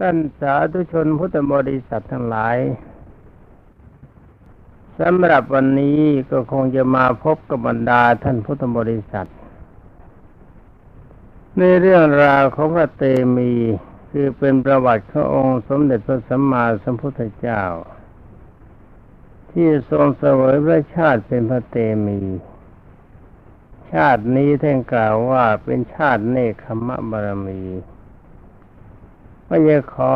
ท่านสาธุชนพุทธบริษัททั้งหลายสำหรับวันนี้ก็คงจะมาพบกับบรรดาท่านพุทธบริษัท ในเรื่องราวของพระเตมีคือเป็นประวัติขององค์สมเด็จพระสัมมาสัมพุทธเจ้า ที่ทรงเสวยพระชาติเป็นพระเตมี ชาตินี้ท่านกล่าวว่าเป็นชาติเนคขมะบารมี ก็จะขอ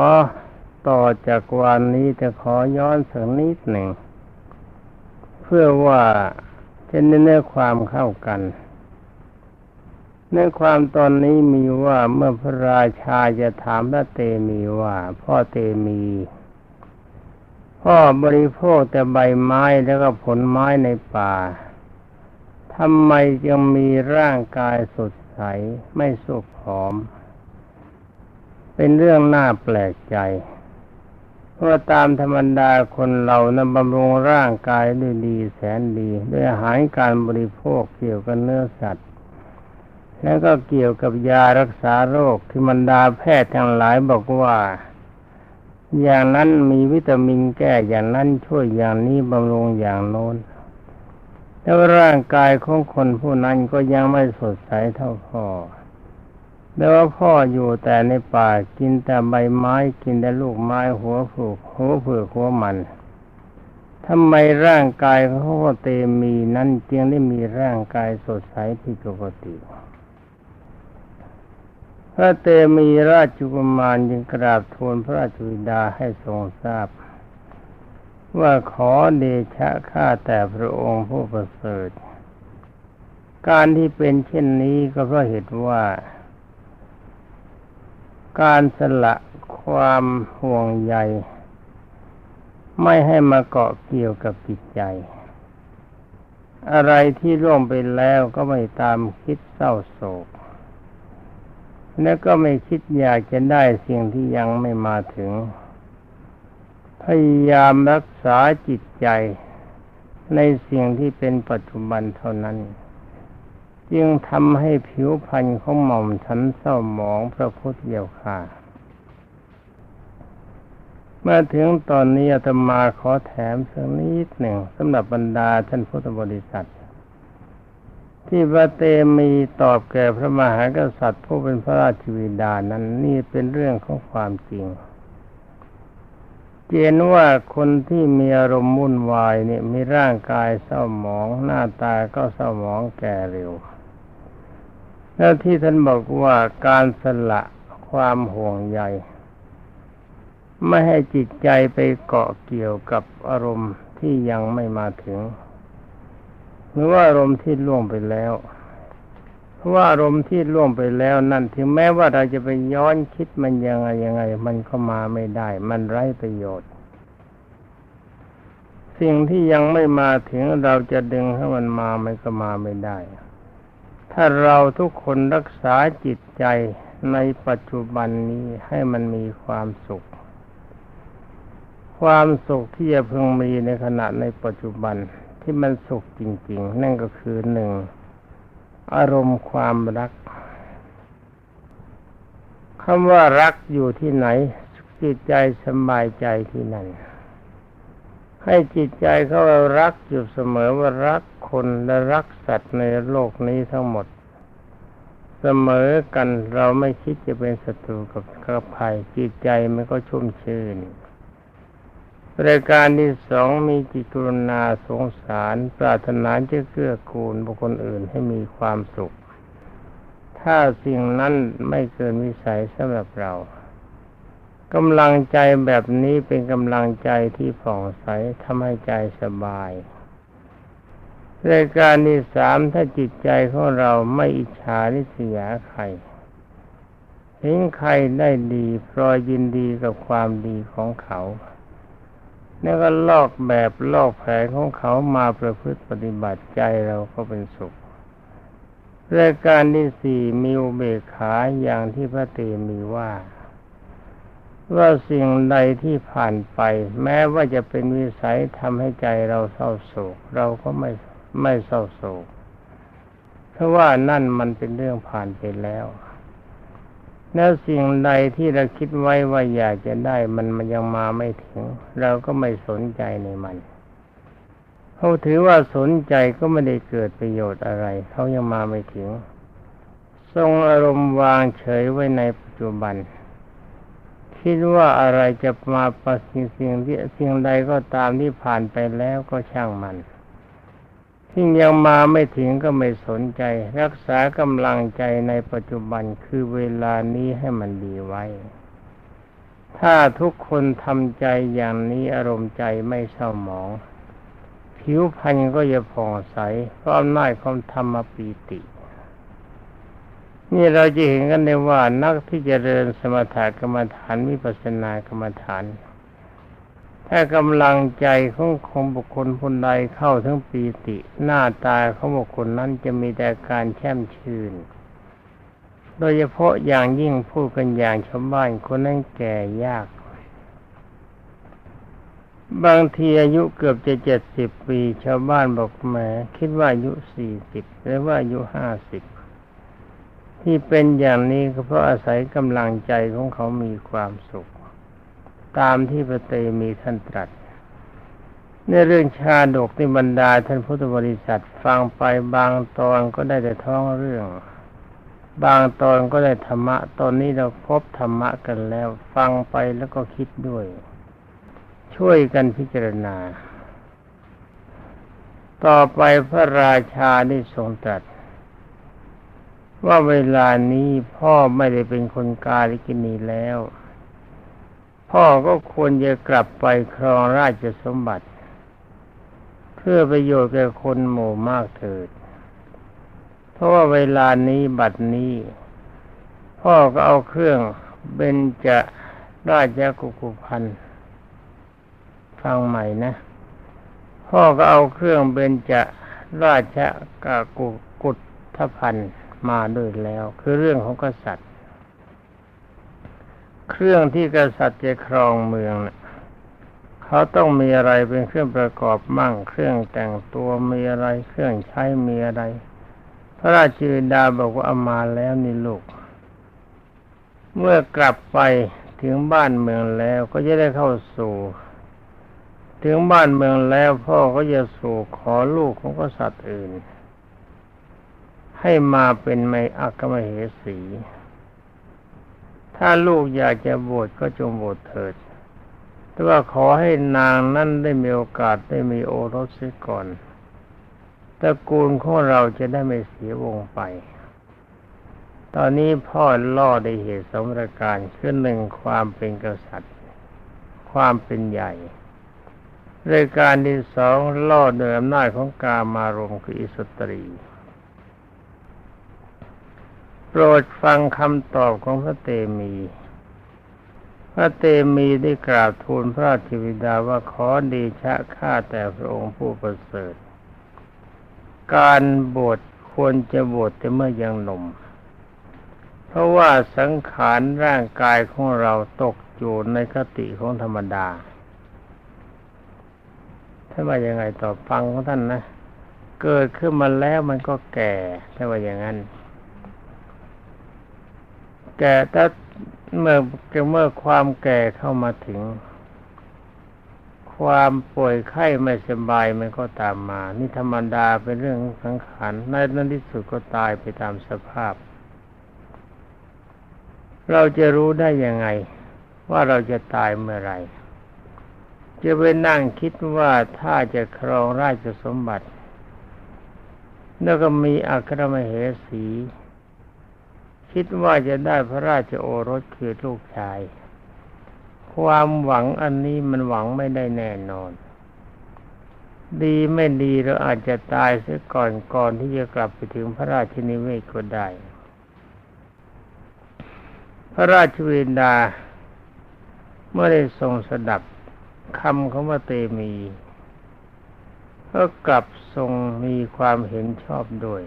ต่อจากวันนี้จะขอย้อนสักนิดหนึ่ง เพื่อว่าจะเนื้อความเข้ากัน เนื้อความตอนนี้มีว่าเมื่อพระราชาจะถามพระเตมีว่า พ่อเตมี พ่อบริโภคแต่ใบไม้แล้วก็ผลไม้ในป่าทำไมจึงมีร่างกายสดใสไม่สุกผอม เป็นเรื่องน่าแปลกใจเพราะตามธรรมดาคนเรานั้นบำรุงร่างกายด้วยดีแสนดี ด้วยอาหารการบริโภคเกี่ยวกับเนื้อสัตว์ แล้วก็เกี่ยวกับยารักษาโรคที่บรรดาแพทย์ทั้งหลายบอกว่า อย่างนั้นมีวิตามินแก้อย่างนั้นช่วยอย่างนี้บำรุงอย่างโน้นแล้วร่างกายของคนผู้นั้นก็ยังไม่สดใสเท่าพ่อ แล้วว่าพ่ออยู่แต่ในป่ากินแต่ใบไม้กินแต่ลูกไม้หัวผูกหัวเผือกหัวมันทำไมร่างกายของพ่อเตมีนั้นจึงได้มีร่างกายสดใสผิดปกติพระเตมีราชกุมารจึงกราบทูลพระราชวิดาให้ทรงทราบ ว่าขอเดชะข้าแต่พระองค์ผู้ประเสริฐ การที่เป็นเช่นนี้ก็เพราะเหตุว่า การสละความห่วงใย ไม่ให้มาเกาะเกี่ยวกับจิตใจ อะไรที่ร่วงไปแล้วก็ไม่ตามคิดเศร้าโศก และก็ไม่คิดอยากจะได้สิ่งที่ยังไม่มาถึง พยายามรักษาจิตใจในสิ่งที่เป็นปัจจุบันเท่านั้น จึงทำให้ผิวพรรณของหม่อมฉันเศร้าหมองพระพุทธเจ้าค่ะ เมื่อถึงตอนนี้อาตมาขอแถมสักนิดหนึ่งสำหรับบรรดาท่านพุทธบริษัท ที่พระเตมีตอบแก่พระมหากษัตริย์ ผู้เป็นพระราชวิดานั้นนี่เป็นเรื่องของความจริงเจนว่าคนที่มีอารมณ์มุ่นวายเนี่ยมีร่างกายเศร้าหมอง หน้าตาก็เศร้าหมองแก่เร็ว แล้วที่ท่านบอกว่าการสละความห่วงใยไม่ให้จิตใจไปเกาะเกี่ยวกับอารมณ์ที่ยังไม่มาถึง หรือว่าอารมณ์ที่ล่วงไปแล้ว เพราะว่าอารมณ์ที่ล่วงไปแล้วนั่นถึงแม้ว่าเราจะไปย้อนคิดมันยังไงยังไง มันก็มาไม่ได้ มันไร้ประโยชน์ สิ่งที่ยังไม่มาถึงเราจะดึงให้มันมามันก็มาไม่ได้ ถ้าเราทุกคนรักษาจิตใจในปัจจุบันนี้ให้มันมีความสุข ความสุขที่จะพึงมีในขณะในปัจจุบันที่มันสุขจริง ๆ นั่นก็คือหนึ่งอารมณ์ความรักคำว่ารักอยู่ที่ไหนจิตใจสบายใจที่นั่น ให้จิตใจเขารักอยู่เสมอว่ารักคนและรักสัตว์ในโลกนี้ทั้งหมด เสมอกันเราไม่คิดจะเป็นศัตรูกับกับใครจิตใจมันก็ชุ่มชื่นรายการที่สองมีจิตกรุณาสงสาร ปรารถนาจะเกื้อกูลบุคคลอื่นให้มีความสุข ถ้าสิ่งนั้นไม่เกินวิสัยสำหรับเรา กำลังใจแบบนี้เป็นกำลังใจที่ผ่องใสทำให้ใจสบายรายการที่สามถ้าจิตใจของเราไม่อิจฉาริษยาใครเห็นใครได้ดีพรอยยินดีกับความดีของเขาแล้วก็ลอกแบบลอกแผนของเขามาประพฤติปฏิบัติใจเราก็เป็นสุขรายการที่สี่มีอุเบกขาอย่างที่พระเตมีว่า ว่าสิ่งใดที่ผ่านไป แม้ว่าจะเป็นวิสัยทำให้ใจเราเศร้าโศก เราก็ไม่ไม่เศร้าโศก เพราะว่านั่นมันเป็นเรื่องผ่านไปแล้วแล้วสิ่งใดที่เราคิดไว้ว่าอยากจะได้มันมันยังมาไม่ถึง เราก็ไม่สนใจในมันเขาถือว่าสนใจก็ไม่ได้เกิดประโยชน์อะไร เขายังมาไม่ถึง ทรงอารมณ์วางเฉยไว้ในปัจจุบัน คิดว่าอะไรจะมาประสิ่งสิ่งที่สิ่งใดก็ตามที่ผ่านไปแล้วก็ช่างมันที่ยังมาไม่ถึงก็ไม่สนใจ รักษากำลังใจในปัจจุบันคือเวลานี้ให้มันดีไว้ ถ้าทุกคนทำใจอย่างนี้อารมณ์ใจไม่เศร้าหมอง ผิวพรรณก็จะผ่องใสเพราะอำนาจของธรรมปีติ นี่เราจะเห็นกันได้ว่านักที่จเจริญสมถกรรมฐานมิปัสสนากรรมฐาน ถ้ากำลังใจของของบุคคลคนใดเข้าถึงปีติ หน้าตาของบุคคลนั้นจะมีแต่การแช่มชื่น โดยเฉพาะอย่างยิ่งพูดกันอย่างชาวบ้านคนนั้นแก่ยาก บางทีอายุเกือบจะเจ็ดสิบปี ชาวบ้านบอกแหมคิดว่าอายุสี่สิบหรือว่าอายุห้าสิบ ที่เป็นอย่างนี้ก็เพราะอาศัยกำลังใจของเขามีความสุข ตามที่พระเตมีท่านตรัส ในเรื่องชาดกในบรรดาท่านพุทธบริษัทฟังไปบางตอนก็ได้แต่ท้องเรื่อง บางตอนก็ได้ธรรมะ ตอนนี้เราพบธรรมะกันแล้ว ฟังไปแล้วก็คิดด้วย ช่วยกันพิจารณา ต่อไปพระราชาได้ทรงตรัส ว่าเวลานี้พ่อไม่ได้เป็นคนกาลิกินีแล้ว พ่อก็ควรจะกลับไปครองราชสมบัติ เพื่อประโยชน์แก่คนหมู่มากเถิด เพราะว่าเวลานี้บัดนี้ พ่อก็เอาเครื่องเบญจะราชกุกุพันฟังใหม่นะ พ่อก็เอาเครื่องเบญจะราชกกุกุทพันธ์ มาด้วยแล้ว คือเรื่องของกษัตริย์ เครื่องที่กษัตริย์จะครองเมืองนะเขาต้องมีอะไรเป็นเครื่องประกอบมั่ง เครื่องแต่งตัวมีอะไร เครื่องใช้มีอะไร พระราชบิดาบอกว่าเอามาแล้วนี่ลูก เมื่อกลับไปถึงบ้านเมืองแล้วก็จะได้เข้าสู่ ถึงบ้านเมืองแล้วพ่อก็จะสู่ขอลูกของกษัตริย์อื่น ให้มาเป็นไมอักมเหสี ถ้าลูกอยากจะบวชก็จงบวชเถิด แต่ว่าขอให้นางนั้นได้มีโอกาสได้มีโอรสเสียก่อนตระกูลของเราจะได้ไม่เสียวงไป ตอนนี้พ่อล่อได้เหตุสมรการคือหนึ่งความเป็นกษัตริย์ ความเป็นใหญ่รายการที่สองล่อโดยอำนาจของกามารมคืออิสตรี โปรดฟังคำตอบของพระเตมี พระเตมีได้กราบทูลพระราชวิดาว่าขอดีชะข้าแต่พระองค์ผู้ประเสริฐ การบวชควรจะบวชแต่เมื่อยังหนุ่ม เพราะว่าสังขารร่างกายของเราตกอยู่ในคติของธรรมดาถ้าว่ายังไงต่อฟังของท่านนะ เกิดขึ้นมาแล้วมันก็แก่ถ้าว่าอย่างนั้น แก่ถ้าเมื่อเมื่อความแก่เข้ามาถึง ความป่วยไข้ไม่สบายมันก็ตามมา นี่ธรรมดาเป็นเรื่องสังขารในนั้นที่สุดก็ตายไปตามสภาพ เราจะรู้ได้ยังไง ว่าเราจะตายเมื่อไรจะไปนั่งคิดว่าถ้าจะครองราชสมบัติแล้วก็มีอัครมเหสี คิดว่าจะได้พระราชโอรสคือลูกชาย ความหวังอันนี้มันหวังไม่ได้แน่นอน ดีไม่ดีเราอาจจะตายเสียก่อนก่อนที่จะกลับไปถึงพระราชนิเวศก็ได้ พระราชวินดา เมื่อได้ทรงสดับคำของพระเตมีก็กลับทรงมีความเห็นชอบด้วย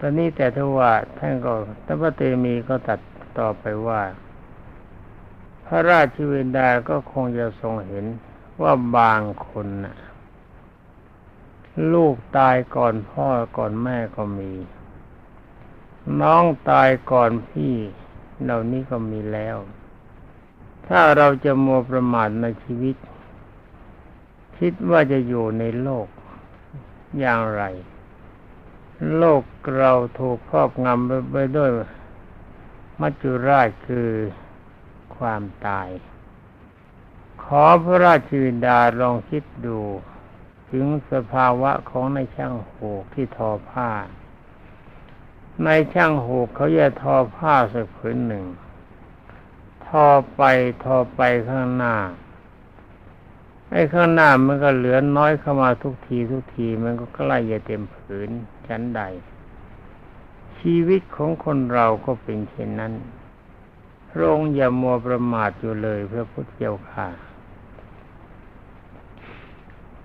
ตอนนี้แต่ถ้าว่าท่านก็ท่านพระเตมีก็ตัดต่อไปว่า พระราชวินดาก็คงจะทรงเห็นว่าบางคนน่ะ ลูกตายก่อนพ่อก่อนแม่ก็มี น้องตายก่อนพี่เหล่านี้ก็มีแล้ว ถ้าเราจะมัวประมาทในชีวิต คิดว่าจะอยู่ในโลกอย่างไร โลกเราถูกครอบงำไปด้วยมัจจุราชคือความตาย ขอพระราชวินดาลองคิดดู ถึงสภาวะของในช่างโหกที่ทอผ้า ในช่างโหกเขาจะทอผ้าสักผืนหนึ่ง ทอไปทอไปข้างหน้า ไอ้ข้างหน้ามันก็เหลือน้อยเข้ามาทุกทีทุกทีมันก็ใกล้จะเต็มผืนชั้นใด ชีวิตของคนเราก็เป็นเช่นนั้นพระองค์อย่ามัวประมาทอยู่เลยเพื่อพุทธเจ้าค่ะ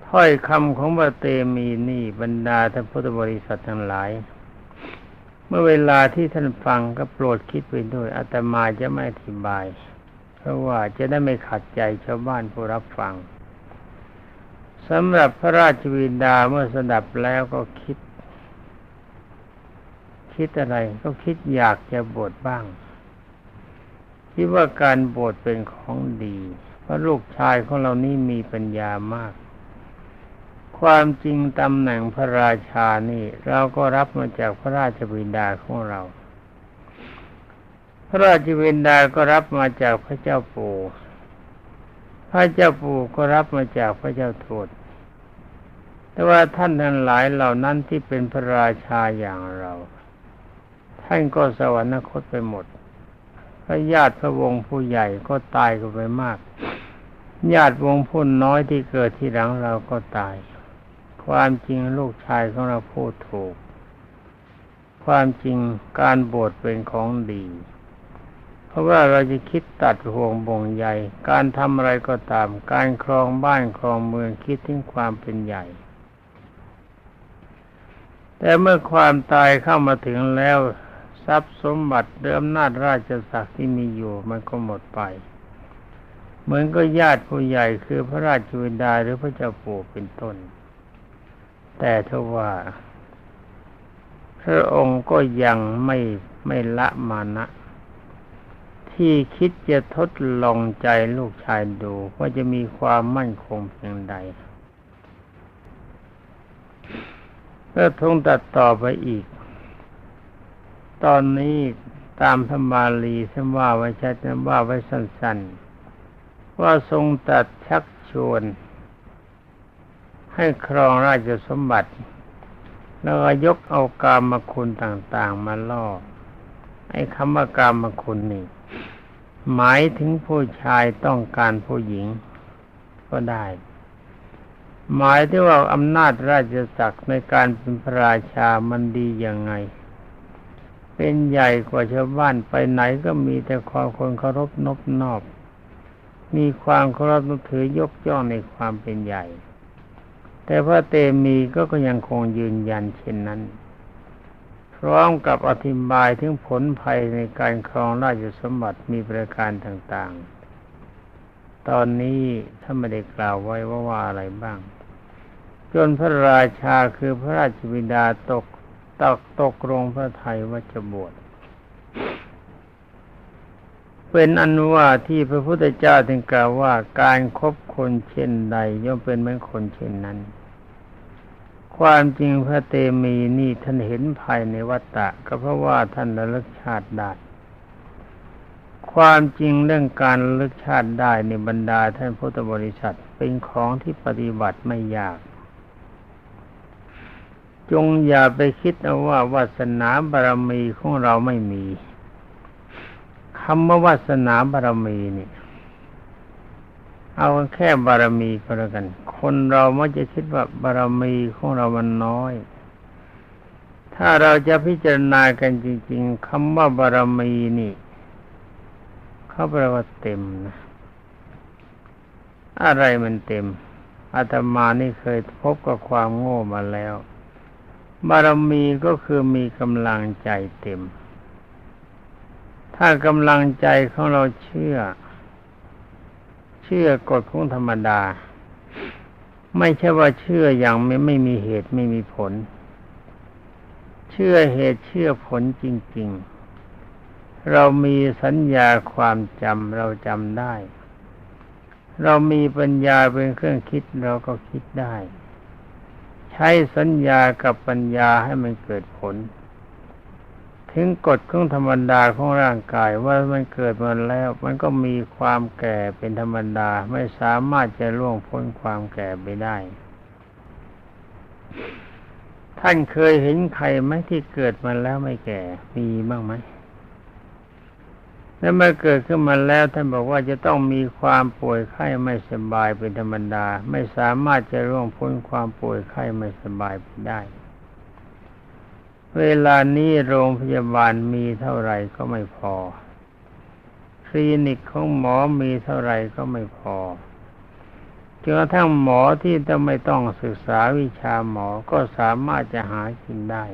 ถ้อยคำของพระเตมีนี่บรรดาท่านพุทธบริษัททั้งหลาย เมื่อเวลาที่ท่านฟังก็โปรดคิดไปด้วยอาตมาจะไม่อธิบาย เพราะว่าจะได้ไม่ขัดใจชาวบ้านผู้รับฟัง สำหรับพระราชวินดาเมื่อสดับแล้วก็คิด คิดอะไรก็คิดอยากจะบวชบ้าง คิดว่าการบวชเป็นของดี เพราะลูกชายของเรานี่มีปัญญามาก ความจริงตำแหน่งพระราชานี่ เราก็รับมาจากพระราชวินดาของเรา พระราชวินดาก็รับมาจากพระเจ้าปู่ พระเจ้าปู่ก็รับมาจากพระเจ้าโทษแต่ว่าท่านทั้งหลายเหล่านั้นที่เป็นพระราชาอย่างเรา ท่านก็สวรรคตไปหมด พระญาติพระวงศ์ผู้ใหญ่ก็ตายกันไปมาก ญาติวงศ์ผู้น้อยที่เกิดที่หลังเราก็ตาย ความจริงลูกชายของเราพูดถูก ความจริงการบวชเป็นของดี เพราะว่าเราจะคิดตัดห่วงบ่งใหญ่ การทำอะไรก็ตาม การครองบ้านครองเมืองคิดถึงความเป็นใหญ่ แต่เมื่อความตายเข้ามาถึงแล้ว ทรัพย์สมบัติเดิมนาจราชศักดิ์ที่มีอยู่มันก็หมดไป เหมือนก็ญาติผู้ใหญ่คือพระราชวินดาหรือพระเจ้าปู่เป็นต้น แต่ทว่า พระองค์ก็ยังไม่ไม่ละมานะ ที่คิดจะทดลองใจลูกชายดูว่าจะมีความมั่นคงเพียงใดก็ทงตัดต่อไปอีก ตอนนี้ตามพระบาลีท่านว่าไว้ชัดนว่าไว้สั้นๆ ว่าทรงตัดชักชวน ให้ครองราชสมบัติ แล้วก็ยกเอากามมาคุณต่างๆ มาล่อ ไอ้คำว่ากามมาคุณนี่ หมายถึงผู้ชายต้องการผู้หญิงก็ได้ หมายถึงว่าอำนาจราชศักดิ์ในการเป็นพระราชามันดียังไง เป็นใหญ่กว่าชาวบ้านไปไหนก็มีแต่ความคนเคารพนบนอบ มีความเคารพนับถือยกย่องในความเป็นใหญ่ แต่พระเตมีก็ก็ยังคงยืนยันเช่นนั้น พร้อมกับอธิบายถึงผลภัยในการครองราชสมบัติมีประการต่างๆ ตอนนี้ท่านไม่ได้กล่าวไว้ว่าว่าอะไรบ้าง จนพระราชาคือพระราชบิดาตกตกตกลงพระไทยว่าจะบวชเป็นอนุว่าที่พระพุทธเจ้าถึงกล่าวว่าการครบคนเช่นใดย่อมเป็นเหมือนคนเช่นนั้น ความจริงพระเตมีนี่ท่านเห็นภายในวัตตะก็เพราะว่าท่านระลึกชาติได้ความจริงเรื่องการระลึกชาติได้ในบรรดาท่านพุทธบริษัทเป็นของที่ปฏิบัติไม่ยาก จงอย่าไปคิดเอาว่าวาสนาบารมีของเราไม่มีคำว่าวาสนาบารมีนี่ เอาแค่บารมีก็แล้วกัน คนเรามักจะคิดว่าบารมีของเรามันน้อย ถ้าเราจะพิจารณากันจริง ๆคำว่าบารมีนี่เขาแปลว่าเต็มนะ อะไรมันเต็มอาตมานี่เคยพบกับความโง่มาแล้ว บารมีก็คือมีกำลังใจเต็ม ถ้ากำลังใจของเราเชื่อ ชื่อกฎของธรรมดา ไม่ใช่ว่าเชื่ออย่างไม่ไม่มีเหตุไม่มีผล เชื่อเหตุเชื่อผลจริง ๆ เรามีสัญญาความจำเราจำได้ เรามีปัญญาเป็นเครื่องคิดเราก็คิดได้ ใช้สัญญากับปัญญาให้มันเกิดผล ถึงกฎของธรรมดาของร่างกายว่ามันเกิดมาแล้ว มันก็มีความแก่เป็นธรรมดาไม่สามารถจะล่วงพ้นความแก่ไปได้ ท่านเคยเห็นใครไหมที่เกิดมาแล้วไม่แก่ มีบ้างไหมแล้วเมื่อเกิดขึ้นมาแล้วท่านบอกว่าจะต้องมีความป่วยไข้ไม่สบายเป็นธรรมดา ไม่สามารถจะร่วงพ้นความป่วยไข้ไม่สบายไปได้ เวลานี้โรงพยาบาลมีเท่าไหร่ก็ไม่พอ คลินิกของหมอมีเท่าไหร่ก็ไม่พอจนกระทั่งหมอที่จะไม่ต้องศึกษาวิชาหมอก็สามารถจะหากินได้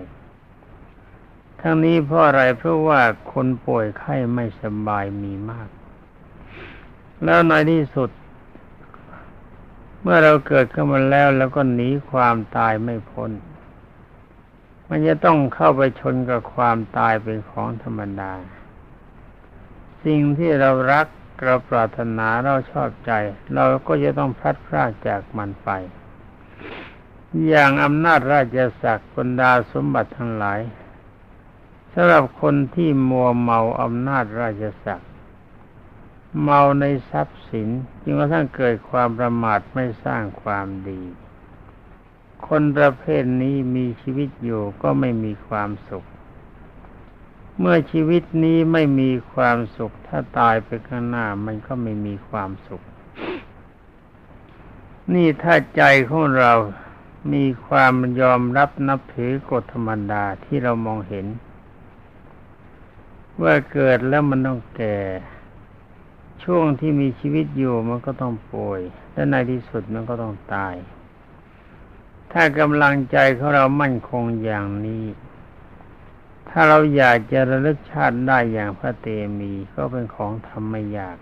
ทั้งนี้เพราะอะไรเพราะว่าคนป่วยไข้ไม่สบายมีมาก แล้วในที่สุด เมื่อเราเกิดขึ้นมาแล้วแล้วก็หนีความตายไม่พ้น มันจะต้องเข้าไปชนกับความตายเป็นของธรรมดา สิ่งที่เรารักเราปรารถนาเราชอบใจ เราก็จะต้องพลัดพรากจากมันไป อย่างอำนาจราชศักดิ์บรรดาสมบัติทั้งหลายสำหรับคนที่มัวเมาอำนาจราชศักดิ์เมาในทรัพย์สินจึงกระทั่งเกิดความประมาทไม่สร้างความดี คนประเภทนี้มีชีวิตอยู่ก็ไม่มีความสุข เมื่อชีวิตนี้ไม่มีความสุข ถ้าตายไปข้างหน้ามันก็ไม่มีความสุข นี่ถ้าใจของเรามีความยอมรับนับถือกฎธรรมดาที่เรามองเห็น ว่าเกิดแล้วมันต้องแก่ ช่วงที่มีชีวิตอยู่มันก็ต้องป่วย และในที่สุดมันก็ต้องตาย ถ้ากำลังใจของเรามั่นคงอย่างนี้ ถ้าเราอยากจะระลึกชาติได้อย่างพระเตมีก็เป็นของทำไม่ยาก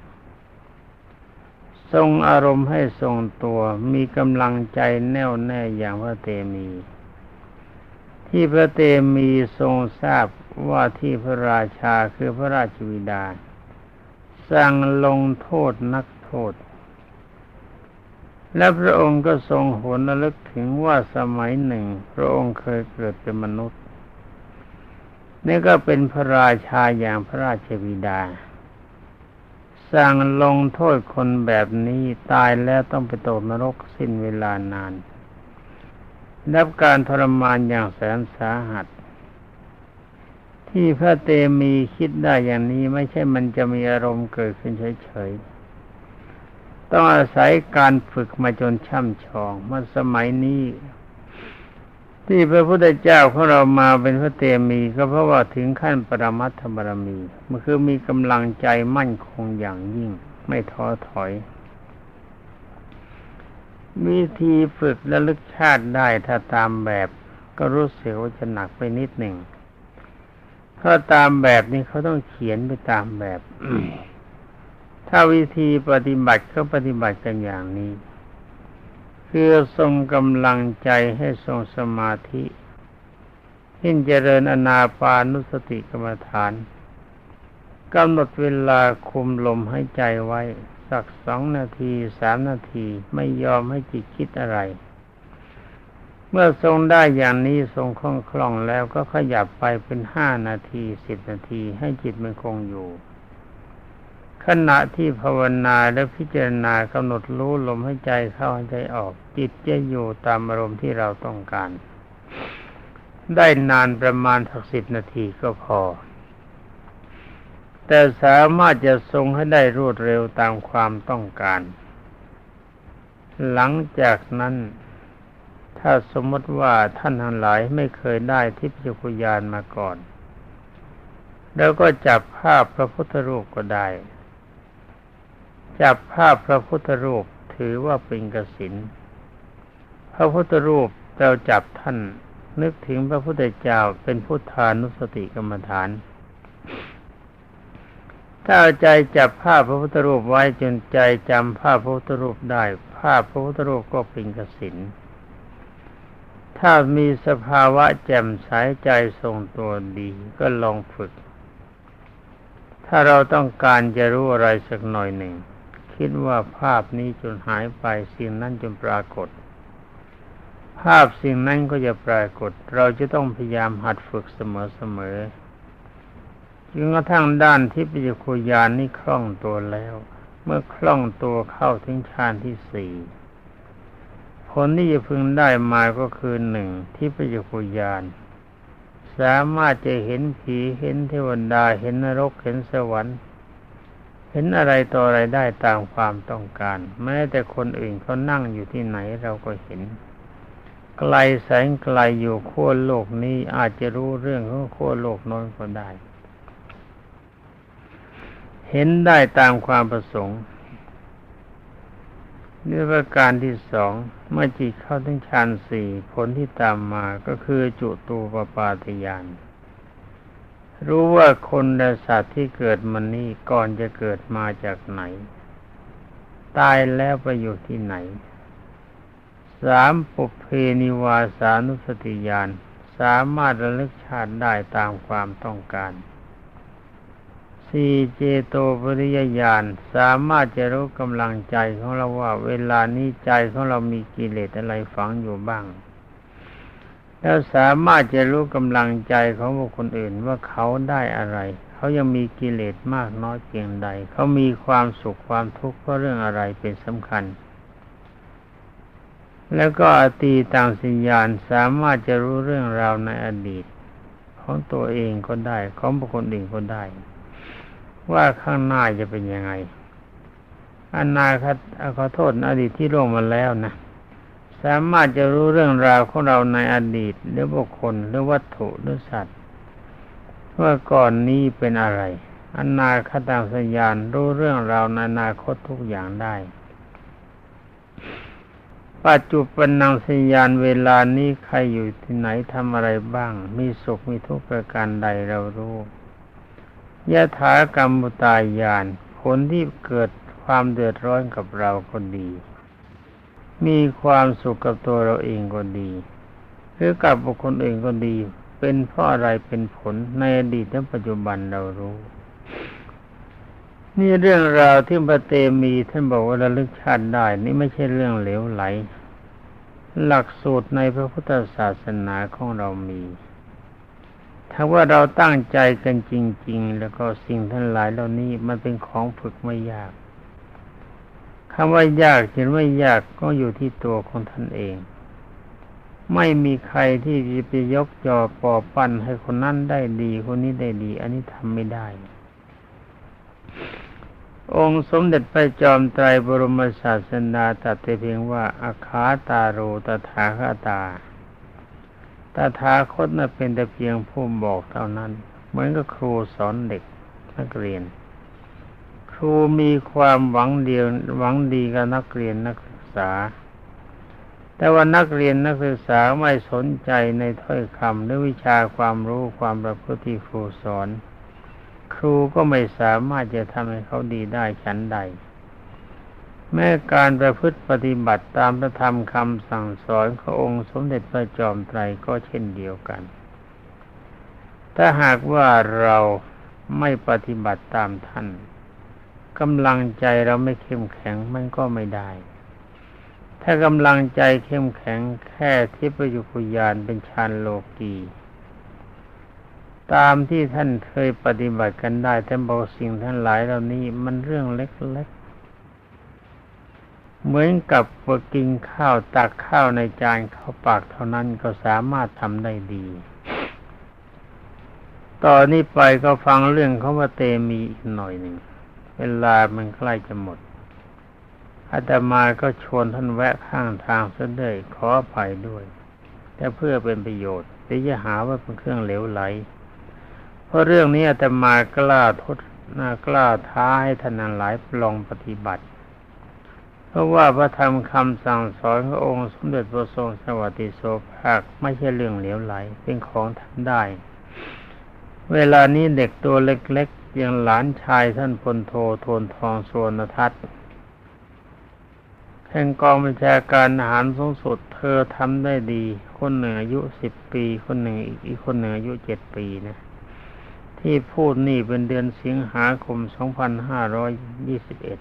ทรงอารมณ์ให้ทรงตัวมีกำลังใจแน่วแน่อย่างพระเตมี ที่พระเตมีทรงทราบว่าที่พระราชาคือพระราชวิดาสั่งลงโทษนักโทษ และพระองค์ก็ทรงหวนระลึกถึงว่าสมัยหนึ่ง พระองค์เคยเกิดเป็นมนุษย์ นี่ก็เป็นพระราชาอย่างพระราชบิดา สั่งลงโทษคนแบบนี้ตายแล้วต้องไปตกนรกสิ้นเวลานานรับการทรมานอย่างแสนสาหัส ที่พระเตมีคิดได้อย่างนี้ไม่ใช่มันจะมีอารมณ์เกิดขึ้นเฉยๆ ต้องอาศัยการฝึกมาจนช่ำชองมื่อสมัยนี้ ที่พระพุทธเจ้าของเรามาเป็นพระเตมีก็เพราะว่าถึงขั้นปรมัตถบารมีมันคือมีกำลังใจมั่นคงอย่างยิ่ง ไม่ท้อถอย วิธีฝึกและลึกชาติได้ถ้าตามแบบก็รู้สึกว่าจะหนักไปนิดหนึ่งถ้าตามแบบนี้เขาต้องเขียนไปตามแบบ ถ้าวิธีปฏิบัติเขาปฏิบัติกันอย่างนี้ คือทรงกำลังใจให้ทรงสมาธิหินเจริญอนาปานุสติกรรมฐานกำหนดเวลาคุมลมให้ใจไว้ สักสองนาทีสามนาทีไม่ยอมให้จิตคิดอะไร เมื่อทรงได้อย่างนี้ทรงคล่องคล่องแล้วก็ขยับไปเป็นห้านาทีสิบนาทีให้จิตมันคงอยู่ ขณะที่ภาวนาและพิจารณากำหนดรู้ลมให้ใจเข้าใจออก จิตจะอยู่ตามอารมณ์ที่เราต้องการ ได้นานประมาณสักสิบนาทีก็พอ แต่สามารถจะทรงให้ได้รวดเร็วตามความต้องการ หลังจากนั้น ถ้าสมมติว่าท่านทั้งหลายไม่เคยได้ทิพยคุยานมาก่อน แล้วก็จับภาพพระพุทธรูปก็ได้ จับภาพพระพุทธรูปถือว่าเป็นกสินพระพุทธรูปเราจับท่านนึกถึงพระพุทธเจ้าเป็นพุทธานุสติกรรมฐาน ถ้าใจจับภาพพระพุทธรูปไว้จนใจจำภาพพระพุทธรูปได้ ภาพพระพุทธรูปก็เป็นกสินถ้ามีสภาวะแจ่มใสใจทรงตัวดีก็ลองฝึก ถ้าเราต้องการจะรู้อะไรสักหน่อยหนึ่ง คิดว่าภาพนี้จนหายไปสิ่งนั้นจนปรากฏ ภาพสิ่งนั้นก็จะปรากฏ เราจะต้องพยายามหัดฝึกเสมอๆจนกระทั่งด้านที่ปัญญคุยานนี่คล่องตัวแล้ว เมื่อคล่องตัวเข้าถึงฌานที่สี่ผลที่จะพึงได้มาก็คือหนึ่งที่พยาคุยานสามารถจะเห็นผีเห็นเทวดาเห็นนรกเห็นสวรรค์ เห็นอะไรต่ออะไรได้ตามความต้องการ แม้แต่คนอื่นเขานั่งอยู่ที่ไหนเราก็เห็น ไกลแสงไกลอยู่ขั้วโลกนี้อาจจะรู้เรื่องของขั้วโลกน้อยก็ได้ เห็นได้ตามความประสงค์นี่ประการที่สองเมื่อจิตเข้าถึงฌานสี่ผลที่ตามมาก็คือจุตูปปาตยาน รู้ว่าคนและสัตว์ที่เกิดมานี้ก่อนจะเกิดมาจากไหน ตายแล้วไปอยู่ที่ไหน สามปุเพนิวาสานุสติญาณสามารถระลึกชาติได้ตามความต้องการ สี่เจโตปริยญาณสามารถจะรู้กำลังใจของเราว่า เวลานี้ใจของเรามีกิเลสอะไรฝังอยู่บ้าง แล้วสามารถจะรู้กำลังใจของบุคคลอื่นว่าเขาได้อะไร เขายังมีกิเลสมากน้อยเพียงใด เขามีความสุขความทุกข์เพราะเรื่องอะไรเป็นสำคัญ แล้วก็อตีต่ามสัญญาณสามารถจะรู้เรื่องราวในอดีต ของตัวเองก็ได้ ของบุคคลอื่นก็ได้ ว่าข้างหน้าจะเป็นยังไงอนาคตขอโทษอดีตที่ล่วงมาแล้วนะ สามารถจะรู้เรื่องราวของเราในอดีต หรือบุคคลหรือวัตถุหรือสัตว์ว่าก่อนนี้เป็นอะไรอนาคตางสัญญาณรู้เรื่องราวในอนาคตทุกอย่างได้ ปัจจุบันนางสัญญาณเวลานี้ใครอยู่ที่ไหนทำอะไรบ้าง มีสุขมีทุกข์ประการใดเรารู้ยะถากรรมุตายานผลที่เกิดความเดือดร้อนกับเราก็ดี มีความสุขกับตัวเราเองก็ดี หรือกับบุคคลอื่นก็ดี เป็นเพราะอะไรเป็นผลในอดีตและปัจจุบันเรารู้ นี่เรื่องราวที่พระเตมีท่านบอกว่าระลึกชาติได้ นี่ไม่ใช่เรื่องเหลวไหล หลักสูตรในพระพุทธศาสนาของเรามี ถ้าว่าเราตั้งใจกันจริง ๆ แล้วก็สิ่งทั้งหลายเหล่านี้มันเป็นของฝึกไม่ยาก คำว่ายากเหรือไม่ยากก็อยู่ที่ตัวของท่านเอง ไม่มีใครที่จะไปยกจอปอปั้นให้คนนั้นได้ดีคนนี้ได้ดี อันนี้ทำไม่ได้ องค์สมเด็จพระจอมไตรบรมศาสดาตรัสเพียงว่าอาคาตาโรตถาคตาตถาคตน่ะเป็นแต่เพียงผู้บอกเท่านั้น เหมือนกับครูสอนเด็กนักเรียน ครูมีความหวังเดียวหวังดีกับนักเรียนนักศึกษา แต่ว่านักเรียนนักศึกษาไม่สนใจในถ้อยคำหรือวิชาความรู้ความประพฤติที่ครูสอน ครูก็ไม่สามารถจะทำให้เขาดีได้ฉันใด แม้การประพฤติปฏิบัติตามพระธรรมคำสั่งสอนขององค์สมเด็จพระจอมไตรก็เช่นเดียวกัน ถ้าหากว่าเราไม่ปฏิบัติตามท่าน กำลังใจเราไม่เข้มแข็งมันก็ไม่ได้ ถ้ากำลังใจเข้มแข็งแค่ทิพยุคุยานเป็นฌานโลกีตามที่ท่านเคยปฏิบัติกันได้แต่บอกสิ่งทั้งหลายเหล่านี้มันเรื่องเล็กๆ เหมือนกับกินข้าวตักข้าวในจานเข้าปากเท่านั้นก็สามารถทำได้ดี ต่อนนี้ไปก็ฟังเรื่องเขาว่าเตมีอีกหน่อยหนึ่ง เวลามันใกล้จะหมดอาตมาก็ชวนท่านแวะข้างทางซะเลยขออภัยด้วย แต่เพื่อเป็นประโยชน์ที่จะหาว่าเป็นเครื่องเหลวไหล เพราะเรื่องนี้อาตมากล้าทดน่ากล้าท้าให้ท่านหลายลองปฏิบัติ เพราะว่าพระธรรมคำสั่งสอนขององค์สมเด็จพระทรงสวัสดิโสภาคไม่ใช่เรื่องเหลวไหล เป็นของทำได้ เวลานี้เด็กตัวเล็ก ย่างหลานชายท่านพลโทโทนทองสวนทัศน์แห่งกองบัญชาการอาหารสูงสุด เธอทำได้ดี คนหนึ่งอายุสิบปี คนหนึ่งอีกคนหนึ่งอายุเจ็ดปีนะ ที่พูดนี่เป็นเดือนสิงหาคมสองพันห้าร้อยยี่สิบเอ็ด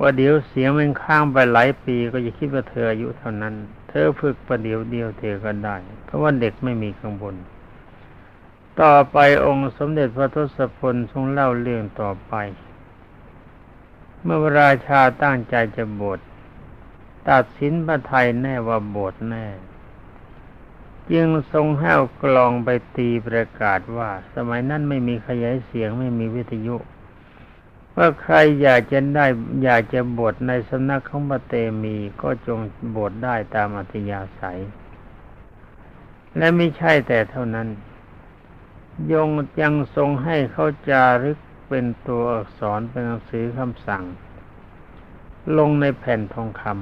ว่าเดี๋ยวเสียงมันข้างไปหลายปีก็จะคิดว่าเธออายุเท่านั้น เธอฝึกประเดี๋ยวเดียวเธอก็ได้ เพราะว่าเด็กไม่มีข้างบน ต่อไปองค์สมเด็จพระทศพลทรงเล่าเรื่องต่อไป เมื่อราชาตั้งใจจะบวชตัดสินพระไทยแน่ว่าบวชแน่ จึงทรงห้เอากลองไปตีประกาศว่า สมัยนั้นไม่มีขยายเสียงไม่มีวิทยุ ว่าใครอยากจะได้อยากจะบวชในสำนักของพระเตมีก็จงบวชได้ตามอัธยาศัย และไม่ใช่แต่เท่านั้น ยงยังทรงให้เขาจารึกเป็นตัวอักษรเป็นหนังสือคำสั่ง ลงในแผ่นทองคำ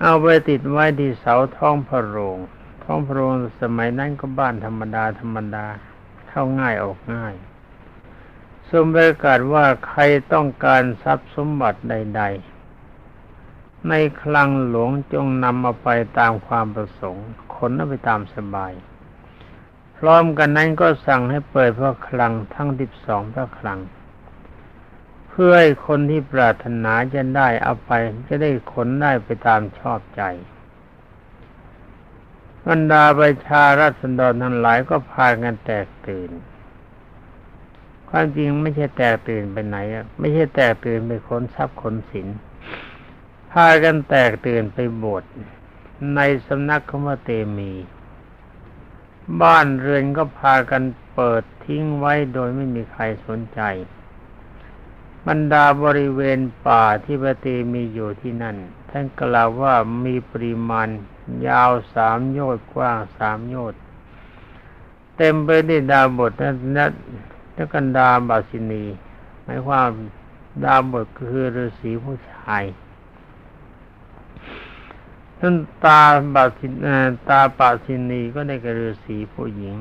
เอาไปติดไว้ที่เสาท้องพระโรงท้องพระโรงสมัยนั้นก็บ้านธรรมดาธรรมดาเข้าง่ายออกง่ายทรงประกาศว่าใครต้องการทรัพย์สมบัติใด ๆ ในคลังหลวงจงนำมาไปตามความประสงค์ขนไปตามสบาย พร้อมกันนั้นก็สั่งให้เปิดพระคลังทั้งสิบสองพระคลัง เพื่อให้คนที่ปรารถนาจะได้เอาไปจะได้ขนได้ไปตามชอบใจบรรดาประชารัษฎรทั้งหลายก็พากันแตกตื่น ความจริงไม่ใช่แตกตื่นไปไหนอะไม่ใช่แตกตื่นไปค้นทรัพย์ค้นสินพากันแตกตื่นไปบสถ์ในสำนักของพระเตมี บ้านเรือนก็พากันเปิดทิ้งไว้โดยไม่มีใครสนใจ บรรดาบริเวณป่าที่พระเตมีอยู่ที่นั่น ท่านกล่าวว่ามีปริมาณยาวสามโยชน์กว้างสามโยชน์เต็มไปด้วยดาวบทนั้นแล้วกันดาบาสินีหมายความดาบทคือฤาษีผู้ชาย ท่านตาบาสินตาปาสินีก็ได้กระฤาษีผู้หญิง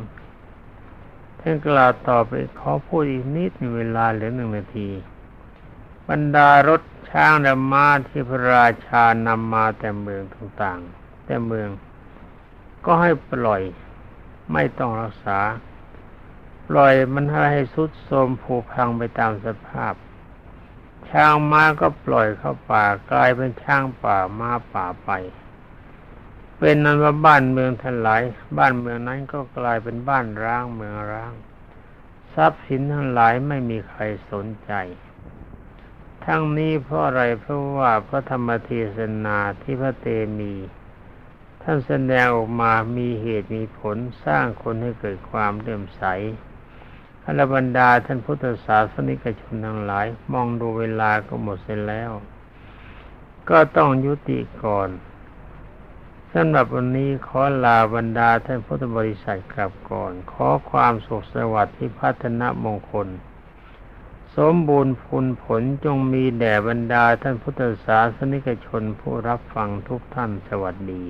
ท่านกล่าวต่อไปขอพูดอีกนิดเวลาเหลือหนึ่งนาที บรรดารถช้างและม้าที่พระราชานำมาแต่เมืองต่างๆ แต่เมือง ก็ให้ปล่อยไม่ต้องรักษา ปล่อยมันให้สุดโทมผุพังไปตามสภาพ ช้างม้าก็ปล่อยเข้าป่ากลายเป็นช้างป่าม้าป่าไป เป็นนั้นว่าบ้านเมืองทันหลาย บ้านเมืองนั้นก็กลายเป็นบ้านร้างเมืองร้าง ทรัพย์สินทั้งหลายไม่มีใครสนใจ ทั้งนี้เพราะอะไรเพราะว่าพระธรรมเทศนาที่พระเตมี ท่านแสดงออกมามีเหตุมีผลสร้างคนให้เกิดความเลื่อมใสอรบรรดาท่านพุทธศาสนิกชนทั้งหลาย มองดูเวลาก็หมดเสร็จแล้ว ก็ต้องยุติก่อน สำหรับวันนี้ขอลาบรรดาท่านพุทธบริษัทกลับก่อน ขอความสุขสวัสดิ์ที่พัฒนมงคล สมบูรณ์ผลผลจงมีแด่บรรดาท่านพุทธศาสนิกชนผู้รับฟังทุกท่านสวัสดี